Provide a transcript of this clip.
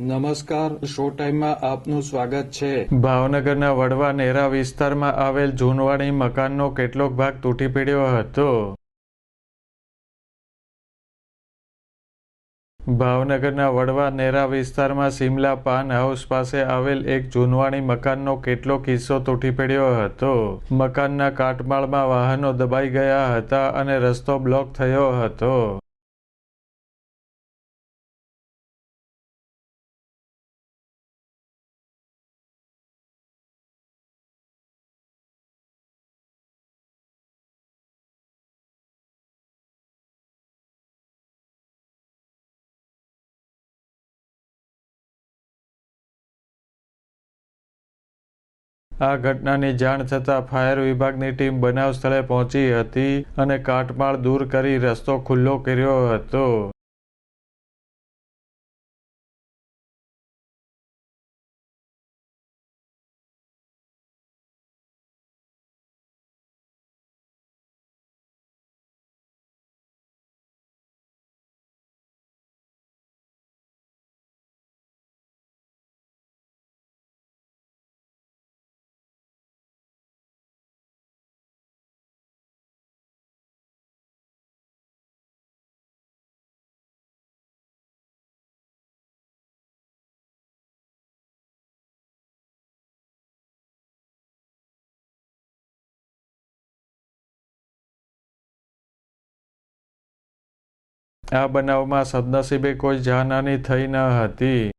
નમસ્કાર, શો ટાઈમમાં આપનું સ્વાગત છે. ભાવનગરના વડવા નેરા વિસ્તારમાં આવેલ જૂનવાણી મકાનનો કેટલોક ભાગ તૂટી પડ્યો હતો. ભાવનગરના વડવા નેરા વિસ્તારમાં સિમલા પાન હાઉસ પાસે આવેલ એક જૂનવાણી મકાનનો કેટલોક હિસ્સો તૂટી પડ્યો હતો. મકાનના કાટમાળમાં વાહનો દબાઈ ગયા હતા અને રસ્તો બ્લોક થયો હતો. આ ઘટનાની જાણ થતાં ફાયર વિભાગની ટીમ બનાવ સ્થળે પહોંચી હતી અને કાટમાળ દૂર કરી રસ્તો ખુલ્લો કર્યો હતો. આ બનાવમાં સદનસીબે કોઈ જાનહાની થઈ ન હતી.